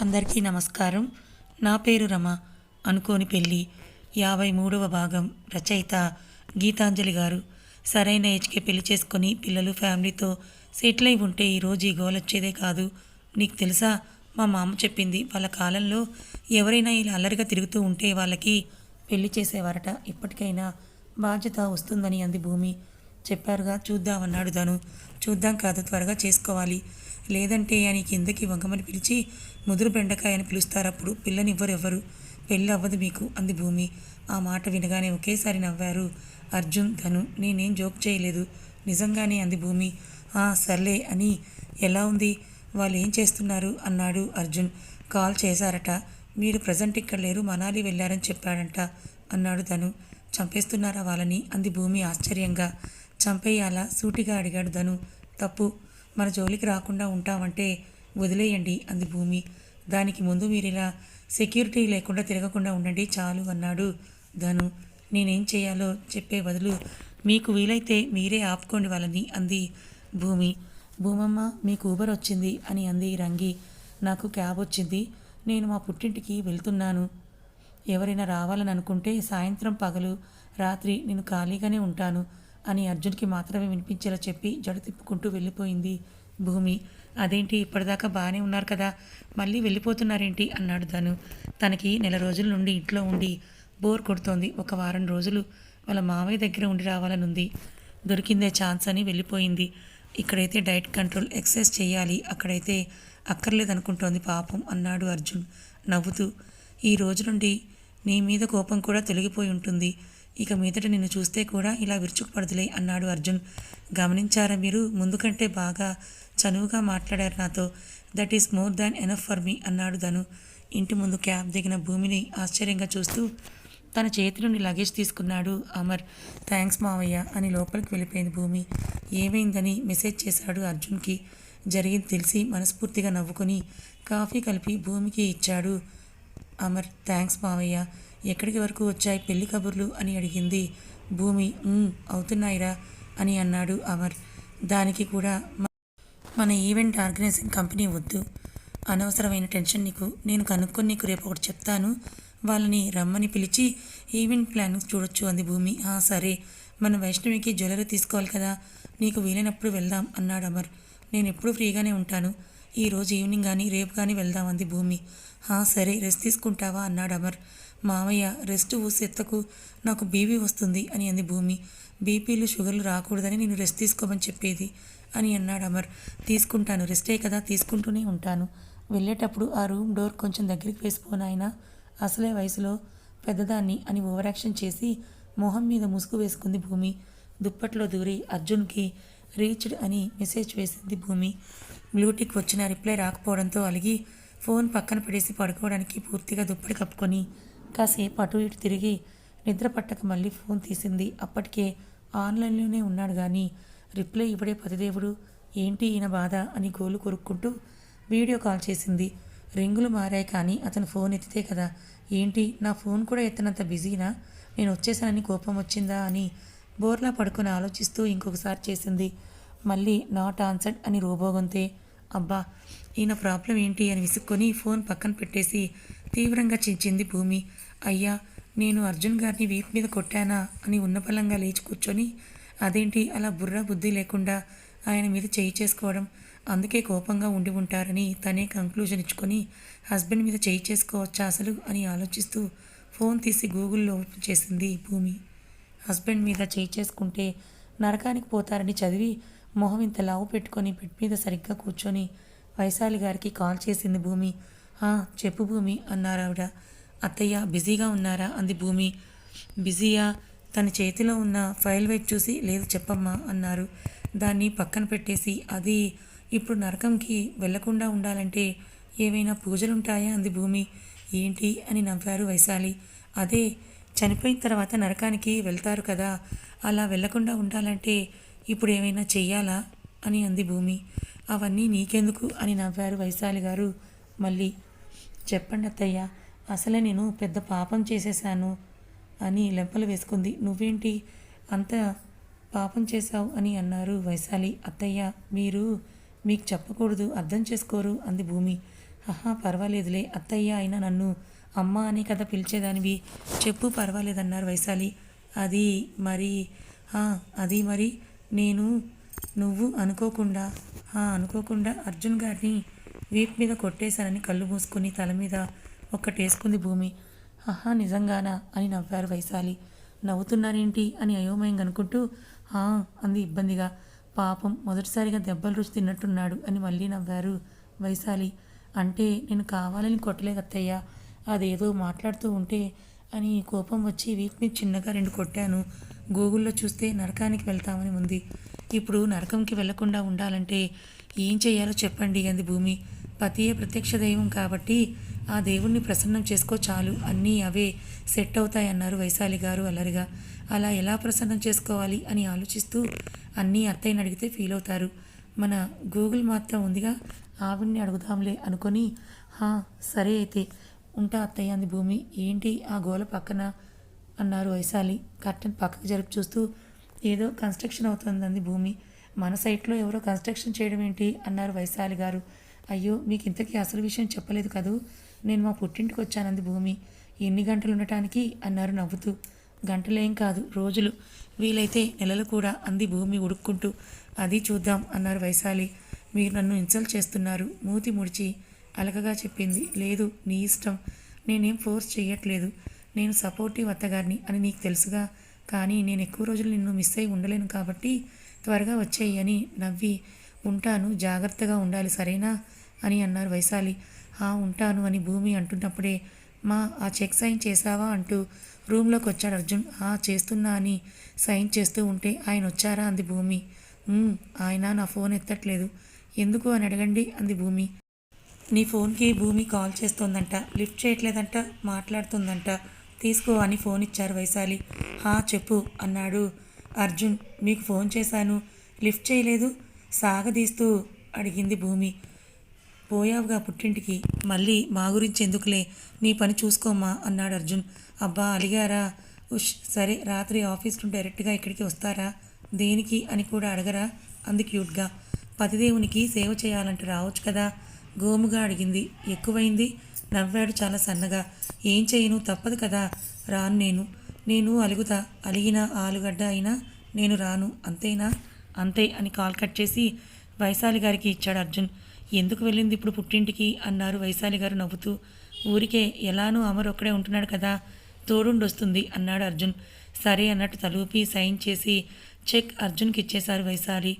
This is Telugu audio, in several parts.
అందరికీ నమస్కారం. నా పేరు రమ. అనుకోని పెళ్ళి. యాభై మూడవ భాగం. రచయిత గీతాంజలి గారు. సరైన ఏజ్కే పెళ్ళి చేసుకొని పిల్లలు ఫ్యామిలీతో సెటిల్ అయి ఉంటే ఈరోజు ఈ గోల్ వచ్చేదే కాదు. నీకు తెలుసా? మా మామ చెప్పింది. వాళ్ళ కాలంలో ఎవరైనా ఇలా అల్లరిగా తిరుగుతూ ఉంటే వాళ్ళకి పెళ్ళి చేసేవారట. ఇప్పటికైనా బాధ్యత వస్తుందని అంది భూమి. చెప్పారుగా చూద్దామన్నాడు తను చూద్దాం కాదు త్వరగా చేసుకోవాలి. లేదంటే అని కిందకి వంగమని పిలిచి ముదురు బెండకాయ అని పిలుస్తారప్పుడు పిల్లనివ్వరు ఎవ్వరు పెళ్ళి అవ్వదు మీకు అంది భూమి. ఆ మాట వినగానే ఒకేసారి నవ్వారు. అర్జున్ ధను నేనేం జోక్ చేయలేదు. నిజంగానే అంది భూమి. "ఆ, సర్లే అని. ఎలా ఉంది? వాళ్ళు ఏం చేస్తున్నారు? అన్నాడు అర్జున్. కాల్ చేశారట. మీరు ప్రజెంట్ ఇక్కడ లేరు మనాలి వెళ్ళారని చెప్పాడంట అన్నాడు ధను. చంపేస్తున్నారా వాళ్ళని? అంది భూమి ఆశ్చర్యంగా. చంపేయాలా? సూటిగా అడిగాడు ధను. తప్పు. మన జోలికి రాకుండా ఉంటామంటే వదిలేయండి అంది భూమి. దానికి ముందు మీరు ఇలా సెక్యూరిటీ లేకుండా తిరగకుండా ఉండండి చాలు అన్నాడు ధను. నేనేం చేయాలో చెప్పే బదులు మీకు వీలైతే మీరే ఆపుకోండి వాళ్ళని అంది భూమి. భూమమ్మ మీకు ఊబర్ వచ్చింది అని అంది రంగి. నాకు క్యాబ్ వచ్చింది. నేను మా పుట్టింటికి వెళ్తున్నాను. ఎవరైనా రావాలని అనుకుంటే సాయంత్రం పగలు రాత్రి నేను ఖాళీగానే ఉంటాను. అని అర్జున్కి మాత్రమే వినిపించేలా చెప్పి జడ తిప్పుకుంటూ వెళ్ళిపోయింది భూమి. అదేంటి ఇప్పటిదాకా బాగానే ఉన్నారు కదా మళ్ళీ వెళ్ళిపోతున్నారేంటి? అన్నాడు ధను. తనకి నెల రోజుల నుండి ఇంట్లో ఉండి బోర్ కొడుతోంది ఒక వారం రోజులు వాళ్ళ మావయ్య దగ్గర ఉండి రావాలని ఉంది దొరికిందే ఛాన్స్ అని వెళ్ళిపోయింది. ఇక్కడైతే డైట్ కంట్రోల్ ఎక్సర్సైజ్ చేయాలి అక్కడైతే అక్కర్లేదనుకుంటోంది పాపం అన్నాడు అర్జున్ నవ్వుతూ. ఈ రోజు నుండి నీ మీద కోపం కూడా తొలగిపోయి ఉంటుంది. ఇక మీదట నిన్ను చూస్తే కూడా ఇలా విరుచుకుపడదులే అన్నాడు అర్జున్. గమనించారా మీరు? ముందు కంటే బాగా చనువుగా మాట్లాడారు నాతో. That is more than enough for me అన్నాడు ధను. ఇంటి ముందు క్యాబ్ దిగిన భూమిని ఆశ్చర్యంగా చూస్తూ తన చేతి నుండి లగేజ్ తీసుకున్నాడు. అమర్ థ్యాంక్స్ మావయ్య అని లోపలికి వెళ్ళిపోయింది భూమి. ఏమైందని మెసేజ్ చేశాడు అర్జున్కి. జరిగింది తెలిసి మనస్ఫూర్తిగా నవ్వుకొని కాఫీ కలిపి భూమికి ఇచ్చాడు అమర్. థ్యాంక్స్ మావయ్య ఎక్కడికి వరకు వచ్చాయి పెళ్ళి కబుర్లు అని అడిగింది. భూమి అవుతున్నాయిరా అని అన్నాడు అమర్. దానికి కూడా మన ఈవెంట్ ఆర్గనైజింగ్ కంపెనీ వద్దు. అనవసరమైన టెన్షన్ నీకు. నేను కనుక్కొని నీకు రేపు ఒకటి చెప్తాను. వాళ్ళని రమ్మని పిలిచి ఈవెంట్ ప్లానింగ్ చూడొచ్చు అంది భూమి. "ఆ, సరే. మన వైష్ణవికి జ్యువెలరీ తీసుకోవాలి కదా. నీకు వీలైనప్పుడు వెళ్దాం అన్నాడు అమర్. నేను ఎప్పుడూ ఫ్రీగానే ఉంటాను. ఈ రోజు ఈవినింగ్ కానీ రేపు కానీ వెళ్దాం అంది భూమి. సరే. రెస్ట్ తీసుకుంటావా అన్నాడు అమర్. మామయ్య రెస్ట్ సెత్తకు నాకు బీపీ వస్తుంది అని అంది భూమి. బీపీలు షుగర్లు రాకూడదని నేను రెస్ట్ తీసుకోమని చెప్పేది అని అన్నాడు అమర్. తీసుకుంటాను రెస్టే కదా తీసుకుంటూనే ఉంటాను. వెళ్ళేటప్పుడు ఆ రూమ్ డోర్ కొంచెం దగ్గరికి వేసిపోనాయన అసలే వయసులో పెద్దదాన్ని అని ఓవరాక్షన్ చేసి మొహం మీద ముసుగు వేసుకుంది భూమి. దుప్పట్లో దూరి అర్జున్కి రీచ్డ్ అని మెసేజ్ వేసింది భూమి. బ్లూటిక్ వచ్చిన రిప్లై రాకపోవడంతో అలిగి ఫోన్ పక్కన పడేసి పడుకోవడానికి పూర్తిగా దుప్పటి కప్పుకొని కాసేపు అటు ఇటు తిరిగి నిద్ర పట్టక మళ్ళీ ఫోన్ తీసింది. అప్పటికే ఆన్లైన్లోనే ఉన్నాడు కానీ రిప్లై ఇవ్వడే పతిదేవుడు ఏంటి ఈయన బాధ? అని గోలు కొరుక్కుంటూ వీడియో కాల్ చేసింది. రింగులు మారాయి కానీ అతను ఫోన్ ఎత్తితే కదా ఏంటి నా ఫోన్ కూడా ఎత్తనంత బిజీనా? నేను వచ్చేసానని కోపం వచ్చిందా? అని బోర్లా పడుకుని ఆలోచిస్తూ ఇంకొకసారి చేసింది. మళ్ళీ నాట్ ఆన్సర్డ్ అని రోబోగొంతే అబ్బా ఈయన ప్రాబ్లం ఏంటి? అని విసుక్కొని ఫోన్ పక్కన పెట్టేసి తీవ్రంగా చించింది భూమి. అయ్యా నేను అర్జున్ గారిని వీపు మీద కొట్టానా అని ఉన్నపలంగా లేచి కూర్చొని అదేంటి అలా బుర్ర బుద్ధి లేకుండా ఆయన మీద చేయి చేసుకోవడం? అందుకే కోపంగా ఉండి ఉంటారని తనే కంక్లూజన్ ఇచ్చుకొని హస్బెండ్ మీద చేయి చేసుకోవచ్చా అసలు? అని ఆలోచిస్తూ ఫోన్ తీసి గూగుల్లో ఓపెన్ చేసింది భూమి. హస్బెండ్ మీద చేయి చేసుకుంటే నరకానికి పోతారని చదివి మొహం ఇంత లావు పెట్టుకొని బెడ్ మీద సరిగ్గా కూర్చొని వైశాలి గారికి కాల్ చేసింది భూమి. "ఆ, చెప్పు భూమి అన్నారు ఆవిడ అత్తయ్య బిజీగా ఉన్నారా? అంది భూమి. బిజీయా? తన చేతిలో ఉన్న ఫైల్ వైపు చూసి లేదు చెప్పమ్మా అన్నారు. దాన్ని పక్కన పెట్టేసి అది ఇప్పుడు నరకంకి వెళ్ళకుండా ఉండాలంటే ఏవైనా పూజలుంటాయా? అంది భూమి. ఏంటి? అని నవ్వారు వైశాలి. అదే చనిపోయిన తర్వాత నరకానికి వెళ్తారు కదా అలా వెళ్ళకుండా ఉండాలంటే ఇప్పుడు ఏమైనా చెయ్యాలా? అని అంది భూమి. అవన్నీ నీకెందుకు? అని నవ్వారు వైశాలి గారు మళ్ళీ. చెప్పండి అత్తయ్య అసలే నేను పెద్ద పాపం చేసేసాను అని లెంపలు వేసుకుంది. నువ్వేంటి అంత పాపం చేశావు అని అన్నారు వైశాలి. అత్తయ్య మీరు మీకు చెప్పకూడదు అర్థం చేసుకోరు అంది భూమి. ఆహా పర్వాలేదులే. అత్తయ్య అయినా నన్ను అమ్మ అనే కథ పిలిచేదానివి. చెప్పు పర్వాలేదన్నారు వైశాలి. అది మరి "ఆ, అది మరి నేను నువ్వు అనుకోకుండా అనుకోకుండా అర్జున్ గారిని వీపు మీద కొట్టేశానని కళ్ళు మూసుకొని తల మీద ఒక్కటేసుకుంది భూమి. ఆహా నిజంగానా? అని నవ్వారు వైశాలి. నవ్వుతున్నారేంటి? అని అయోమయంగా అనుకుంటూ "ఆ," అంది ఇబ్బందిగా. పాపం మొదటిసారిగా దెబ్బలు రుచి తిన్నట్టున్నాడు అని మళ్ళీ నవ్వారు వైశాలి. అంటే నేను కావాలని కొట్టలేదత్తయ్య. అదేదో మాట్లాడుతూ ఉంటే అని కోపం వచ్చి వీక్ మీద చిన్నగా రెండు కొట్టాను. గూగుల్లో చూస్తే నరకానికి వెళ్తామని ఉంది. ఇప్పుడు నరకంకి వెళ్ళకుండా ఉండాలంటే ఏం చేయాలో చెప్పండి అంది భూమి. పతియే ప్రత్యక్ష దైవం కాబట్టి ఆ దేవుణ్ణి ప్రసన్నం చేసుకో చాలు. అన్నీ అవే సెట్ అవుతాయన్నారు వైశాలి గారు అల్లరిగా. అలా ఎలా ప్రసన్నం చేసుకోవాలి అని ఆలోచిస్తూ అన్నీ అత్తయ్యని అడిగితే ఫీల్ అవుతారు. మన గూగుల్ మాత్రం ఉందిగా. ఆవిడ్ని అడుగుదాంలే అనుకొని "హా, సరే అయితే ఉంటా అత్తయ్య అంది భూమి. ఏంటి ఆ గోల పక్కన? అన్నారు వైశాలి. కర్టన్ పక్కకు జరుపు చూస్తూ ఏదో కన్స్ట్రక్షన్ అవుతుందంది భూమి. మన సైట్లో ఎవరో కన్స్ట్రక్షన్ చేయడం ఏంటి? అన్నారు వైశాలి గారు. అయ్యో మీకు ఇంతకీ అసలు విషయం చెప్పలేదు కదూ? నేను మా పుట్టింటికి వచ్చానంది భూమి. ఎన్ని గంటలు ఉండటానికి? అన్నారు నవ్వుతూ. గంటలేం కాదు రోజులు. వీలైతే నెలలు కూడా అంది భూమి ఉడుక్కుంటూ. అది చూద్దాం అన్నారు వైశాలి. మీరు నన్ను ఇన్సల్ట్ చేస్తున్నారు. మూతి ముడిచి అలకగా చెప్పింది. లేదు నీ ఇష్టం. నేనేం ఫోర్స్ చేయట్లేదు నేను సపోర్టివ్ అత్తగారిని అని నీకు తెలుసుగా. కానీ నేను ఎక్కువ రోజులు నిన్ను మిస్ అయి ఉండలేను కాబట్టి త్వరగా వచ్చేయి అని నవ్వి ఉంటాను. జాగ్రత్తగా ఉండాలి సరేనా? అని అన్నారు వైశాలి. "ఆ, ఉంటాను అని భూమి అంటున్నప్పుడే మా ఆ చెక్ సైన్ చేసావా అంటూ రూమ్లోకి వచ్చాడు అర్జున్. ఆ చేస్తున్నా అని సైన్ చేస్తూ ఉంటే ఆయన వచ్చారా? అంది భూమి. ఆయన నా ఫోన్ ఎత్తట్లేదు. ఎందుకు? అని అడగండి అంది భూమి. నీ ఫోన్కి భూమి కాల్ చేస్తోందంట లిఫ్ట్ చేయట్లేదంట మాట్లాడుతుందంట. తీసుకో అని ఫోన్ ఇచ్చారు వైశాలి. హా చెప్పు అన్నాడు అర్జున్. మీకు ఫోన్ చేశాను లిఫ్ట్ చేయలేదు సాగదీస్తూ అడిగింది భూమి. పోయావుగా పుట్టింటికి. మళ్ళీ మా గురించి ఎందుకులే? నీ పని చూసుకోమ్మా అన్నాడు అర్జున్. అబ్బా అలిగారా? ఉష్ సరే రాత్రి ఆఫీస్ నుండి డైరెక్ట్గా ఇక్కడికి వస్తారా? దేనికి అని కూడా అడగరా? అంది క్యూట్గా. పతిదేవునికి సేవ చేయాలంటే రావచ్చు కదా? గోముగా అడిగింది. ఎక్కువైంది? నవ్వాడు చాలా సన్నగా. ఏం చేయను? తప్పదు కదా? రాను నేను. నేను అలుగుతా. అలిగిన ఆలుగడ్డ అయినా నేను రాను. అంతేనా? అంతే అని కాల్ కట్ చేసి వైశాలి గారికి ఇచ్చాడు అర్జున్. ఎందుకు వెళ్ళింది ఇప్పుడు పుట్టింటికి? అన్నారు వైశాలి గారు నవ్వుతూ. ఊరికే ఎలానూ అమర్ ఒక్కడే ఉంటున్నాడు కదా తోడుండొస్తుంది అన్నాడు అర్జున్. సరే అన్నట్టు తలూపి సైన్ చేసి చెక్ అర్జున్కి ఇచ్చేశారు వైశాలి.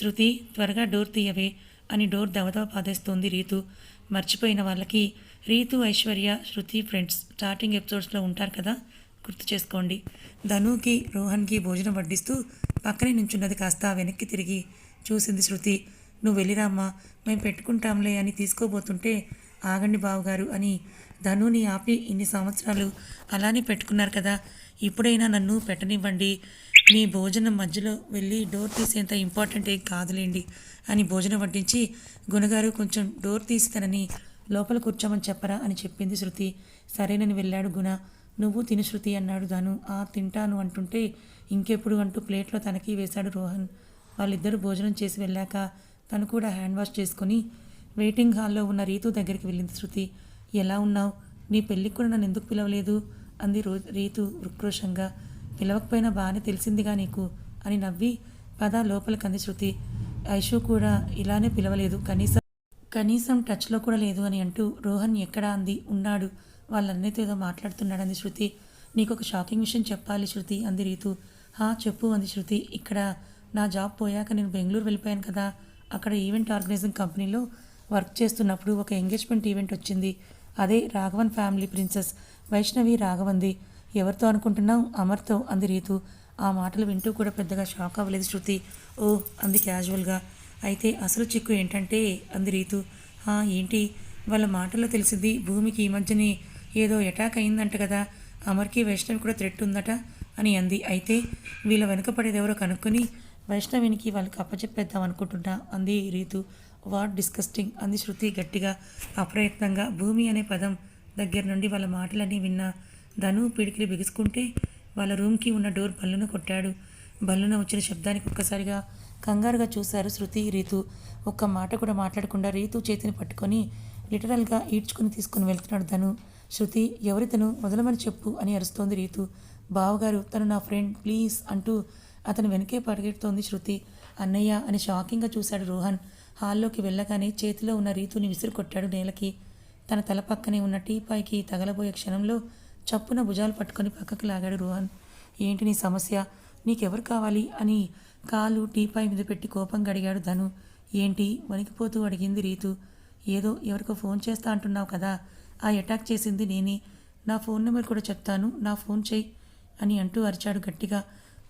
శృతి త్వరగా డోర్ తీయవే అని డోర్ దవదవ పాదేస్తోంది రీతు. మర్చిపోయిన వాళ్ళకి రీతు ఐశ్వర్య శృతి ఫ్రెండ్స్ స్టార్టింగ్ ఎపిసోడ్స్లో ఉంటారు కదా గుర్తు చేసుకోండి. ధనుకి రోహన్కి భోజనం వడ్డిస్తూ పక్కనే నుంచున్నది కాస్త వెనక్కి తిరిగి చూసింది శృతి. నువ్వు వెళ్ళిరామ్మా మేము పెట్టుకుంటాంలే అని తీసుకోబోతుంటే ఆగండి బావగారు అని ధనుని ఆపి ఇన్ని సంవత్సరాలు అలానే పెట్టుకున్నారు కదా ఇప్పుడైనా నన్ను పెట్టనివ్వండి. మీ భోజనం మధ్యలో వెళ్ళి డోర్ తీసేంత ఇంపార్టెంట్ ఏం కాదులేండి అని భోజనం వడ్డించి గుణగారు కొంచెం డోర్ తీస్తానని లోపల కూర్చోమని చెప్పరా అని చెప్పింది శృతి. సరేనని వెళ్ళాడు గుణ. నువ్వు తిను శృతి అన్నాడు ధను. ఆ తింటాను అంటుంటే ఇంకెప్పుడు అంటూ ప్లేట్లో తనకి వేశాడు రోహన్. వాళ్ళిద్దరూ భోజనం చేసి వెళ్ళాక తను కూడా హ్యాండ్ వాష్ చేసుకొని వెయిటింగ్ హాల్లో ఉన్న రీతు దగ్గరికి వెళ్ళింది శృతి. ఎలా ఉన్నావు? నీ పెళ్ళికి కూడా నన్ను ఎందుకు పిలవలేదు? అంది రో రీతు ఉక్రోషంగా. పిలవకపోయినా బాగానే తెలిసిందిగా నీకు అని నవ్వి పద లోపలికి అంది శృతి. ఐషు కూడా ఇలానే పిలవలేదు. కనీసం కనీసం టచ్లో కూడా లేదు అని అంటూ రోహన్ ఎక్కడా అంది. ఉన్నాడు. వాళ్ళన్నితో ఏదో మాట్లాడుతున్నాడంది శృతి. నీకు ఒక షాకింగ్ విషయం చెప్పాలి శృతి అంది రీతు. హా చెప్పు అంది శృతి. ఇక్కడ నా జాబ్ పోయాక నేను బెంగళూరు వెళ్ళిపోయాను కదా. అక్కడ ఈవెంట్ ఆర్గనైజింగ్ కంపెనీలో వర్క్ చేస్తున్నప్పుడు ఒక ఎంగేజ్మెంట్ ఈవెంట్ వచ్చింది. అదే రాఘవన్ ఫ్యామిలీ ప్రిన్సెస్ వైష్ణవి రాఘవంది. ఎవరితో అనుకుంటున్నావు? అమర్తో అంది రీతు. ఆ మాటలు వింటూ కూడా పెద్దగా షాక్ అవ్వలేదు శృతి. ఓ అంది క్యాజువల్గా. అయితే అసలు చిక్కు ఏంటంటే అంది రీతు. ఏంటి? వాళ్ళ మాటల్లో తెలిసింది భూమికి ఈ మధ్యనే ఏదో అటాక్ అయిందంట కదా. అమర్కి వైష్ణవి కూడా థ్రెట్ ఉందట అని అంది. అయితే వీళ్ళ వెనుకపడేది ఎవరో కనుక్కొని వైష్ణవినికి వాళ్ళకి అప్పచెప్పేద్దాం అనుకుంటున్నా అంది రీతు. వాట్ డిస్కస్టింగ్ అంది శృతి గట్టిగా. అప్రయత్నంగా భూమి అనే పదం దగ్గర నుండి వాళ్ళ మాటలన్నీ విన్నా ధను పిడికిలి బిగుసుకుంటే వాళ్ళ రూమ్కి ఉన్న డోర్ బల్లున కొట్టాడు. బల్లున వచ్చిన శబ్దానికి ఒక్కసారిగా కంగారుగా చూశారు శృతి రీతు. ఒక్క మాట కూడా మాట్లాడకుండా రీతు చేతిని పట్టుకొని లిటరల్గా ఈడ్చుకుని తీసుకుని వెళ్తున్నాడు ధను. శృతి ఎవరితను? వదలమని చెప్పు అని అరుస్తోంది రీతు. బావగారు తను నా ఫ్రెండ్ ప్లీజ్ అంటూ అతను వెనకే పరిగెడుతోంది శృతి. అన్నయ్య అని షాకింగ్గా చూశాడు రోహన్. హాల్లోకి వెళ్ళగానే చేతిలో ఉన్న రీతుని విసిరి కొట్టాడు నేలకి. తన తల పక్కనే ఉన్న టీపాయ్కి తగలబోయే క్షణంలో చప్పున భుజాలు పట్టుకొని పక్కకు లాగాడు రోహన్. ఏంటి నీ సమస్య? నీకెవరు కావాలి? అని కాలు టీపాయ్ మీద పెట్టి కోపంగా అడిగాడు ధను. ఏంటి? వణికిపోతూ అడిగింది రీతు. ఏదో ఎవరికో ఫోన్ చేస్తా అంటున్నావు కదా. ఆ అటాక్ చేసింది నేనే. నా ఫోన్ నెంబర్ కూడా చెప్తాను. నా ఫోన్ చెయ్యి అని అంటూ అరిచాడు గట్టిగా.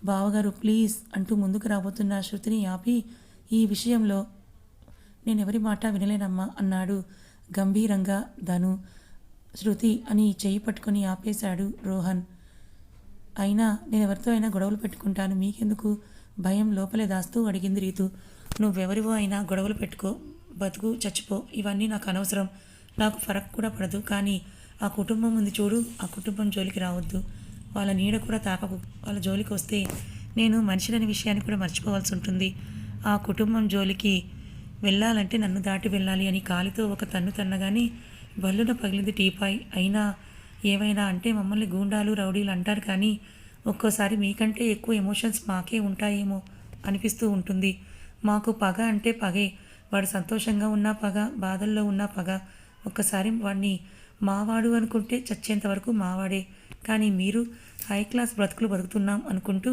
బావగారు ప్లీజ్ అంటూ ముందుకు రాబోతున్న శృతిని ఆపి ఈ విషయంలో నేను ఎవరి మాట వినలేనమ్మా అన్నాడు గంభీరంగా ధను. శృతి అని చెయ్యి పట్టుకొని ఆపేశాడు రోహన్. అయినా నేను ఎవరితో అయినా గొడవలు పెట్టుకుంటాను. మీకెందుకు? భయం లోపలే దాస్తూ అడిగింది రీతు. నువ్వెవరివో అయినా గొడవలు పెట్టుకో బతుకు చచ్చిపో. ఇవన్నీ నాకు అనవసరం. నాకు ఫరక్ కూడా పడదు. కానీ ఆ కుటుంబం ఉంది చూడు ఆ కుటుంబం జోలికి రావద్దు. వాళ్ళ నీడ కూడా తాకకు వాళ్ళ జోలికి వస్తే నేను మనిషిలని విషయాన్ని కూడా మర్చిపోవాల్సి ఉంటుంది. ఆ కుటుంబం జోలికి వెళ్ళాలంటే నన్ను దాటి వెళ్ళాలి అని కాలితో ఒక తన్ను తన్నగానే బల్లున పగిలింది టీపాయ్. అయినా ఏమైనా అంటే మమ్మల్ని గూండాలు రౌడీలు అంటారు కానీ ఒక్కోసారి మీకంటే ఎక్కువ ఎమోషన్స్ మాకే ఉంటాయేమో అనిపిస్తూ ఉంటుంది. మాకు పగ అంటే పగే. వాడు సంతోషంగా ఉన్నా పగ బాధల్లో ఉన్నా పగ. ఒక్కసారి వాడిని మావాడు అనుకుంటే చచ్చేంత వరకు మావాడే. కానీ మీరు హై క్లాస్ బ్రతుకులు బతుకుతున్నాం అనుకుంటూ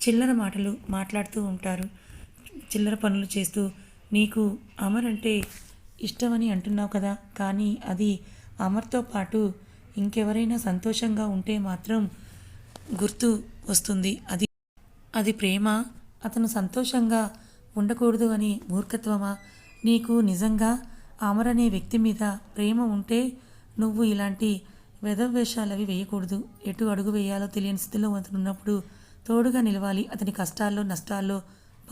చిల్లర మాటలు మాట్లాడుతూ ఉంటారు. చిల్లర పనులు చేస్తూ నీకు అమర్ అంటే ఇష్టమని అంటున్నావు కదా కానీ అది అమర్తో పాటు ఇంకెవరైనా సంతోషంగా ఉంటే మాత్రం గుర్తు వస్తుంది. అది అది ప్రేమ. అతను సంతోషంగా ఉండకూడదు అని మూర్ఖత్వమా? నీకు నిజంగా అమర్ అనే వ్యక్తి మీద ప్రేమ ఉంటే నువ్వు ఇలాంటి వెధవేషాలు అవి వేయకూడదు. ఎటు అడుగు వేయాలో తెలియని స్థితిలో అతను ఉన్నప్పుడు తోడుగా నిలవాలి. అతని కష్టాల్లో నష్టాల్లో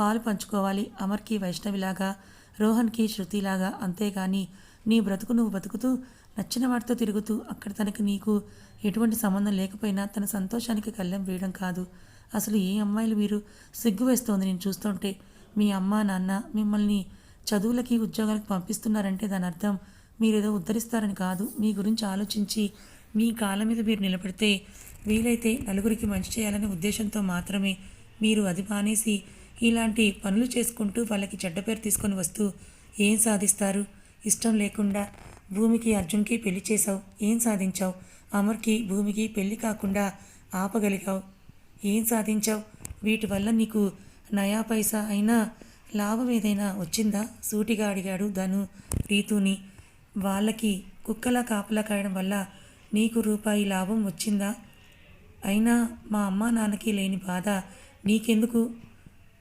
పాలు పంచుకోవాలి. అమర్కి వైష్ణవిలాగా రోహన్కి శృతిలాగా అంతేగాని నీ బ్రతుకు నువ్వు బతుకుతూ నచ్చిన వాటితో తిరుగుతూ అక్కడ తనకి నీకు ఎటువంటి సంబంధం లేకపోయినా తన సంతోషానికి కళ్ళెం వేయడం కాదు. అసలు ఏ అమ్మాయిలు మీరు సిగ్గు వేస్తోంది నేను చూస్తుంటే. మీ అమ్మ నాన్న మిమ్మల్ని చదువులకి ఉద్యోగాలకు పంపిస్తున్నారంటే దాని అర్థం మీరేదో ఉద్ధరిస్తారని కాదు. మీ గురించి ఆలోచించి మీ కాళ్ళ మీద మీరు నిలబడితే వీలైతే నలుగురికి మంచి చేయాలనే ఉద్దేశంతో మాత్రమే మీరు అది మానేసి ఇలాంటి పనులు చేసుకుంటూ వాళ్ళకి చెడ్డ పేరు తీసుకొని వస్తూ ఏం సాధిస్తారు? ఇష్టం లేకుండా భూమికి అర్జున్కి పెళ్ళి చేశావు. ఏం సాధించావు? అమర్కి భూమికి పెళ్ళి కాకుండా ఆపగలిగావు. ఏం సాధించావు? వీటి వల్ల నీకు నయా పైసా అయినా లాభం ఏదైనా వచ్చిందా? సూటిగా అడిగాడు ధను రీతుని. వాళ్ళకి కుక్కలా కాపలా కాయడం వల్ల నీకు రూపాయి లాభం వచ్చిందా? అయినా మా అమ్మ నాన్నకి లేని బాధ. నీకెందుకు?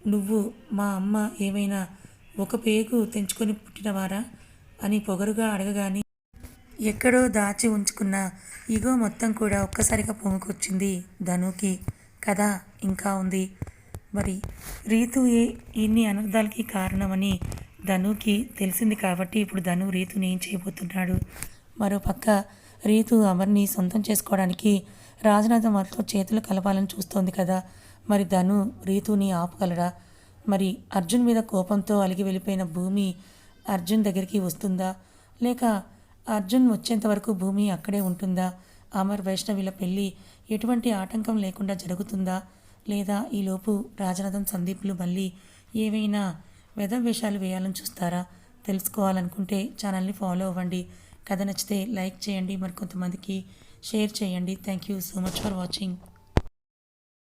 నువ్వు మా అమ్మ ఏమైనా ఒక పేగు తెంచుకొని పుట్టినవారా? అని పొగరుగా అడగగానే ఎక్కడో దాచి ఉంచుకున్న ఇగో మొత్తం కూడా ఒక్కసారిగా పొంగుకొచ్చింది ధనుకి. కదా ఇంకా ఉంది. మరి రీతు ఏ ఇన్ని అనర్థాలకి కారణమని ధనుకి తెలిసింది కాబట్టి ఇప్పుడు ధను రీతుని ఏం చేయబోతున్నాడు? మరోపక్క రీతు అమర్ని సొంతం చేసుకోవడానికి రాజనాథం వారితో చేతులు కలపాలని చూస్తోంది కదా. మరి ధను రీతుని ఆపగలడా? మరి అర్జున్ మీద కోపంతో అలిగి వెళ్ళిపోయిన భూమి అర్జున్ దగ్గరికి వస్తుందా? లేక అర్జున్ వచ్చేంత వరకు భూమి అక్కడే ఉంటుందా? అమర్ వైష్ణవిల పెళ్ళి ఎటువంటి ఆటంకం లేకుండా జరుగుతుందా? లేదా ఈలోపు రాజనాథం సందీప్లు మళ్ళీ ఏవైనా వేషాలు వేయాలని చూస్తారా? తెలుసుకోవాలనుకుంటే ఛానల్ని ఫాలో అవ్వండి. కథ నచ్చితే లైక్ చేయండి. మరి కొంతమందికి షేర్ చేయండి. Thank you so much for watching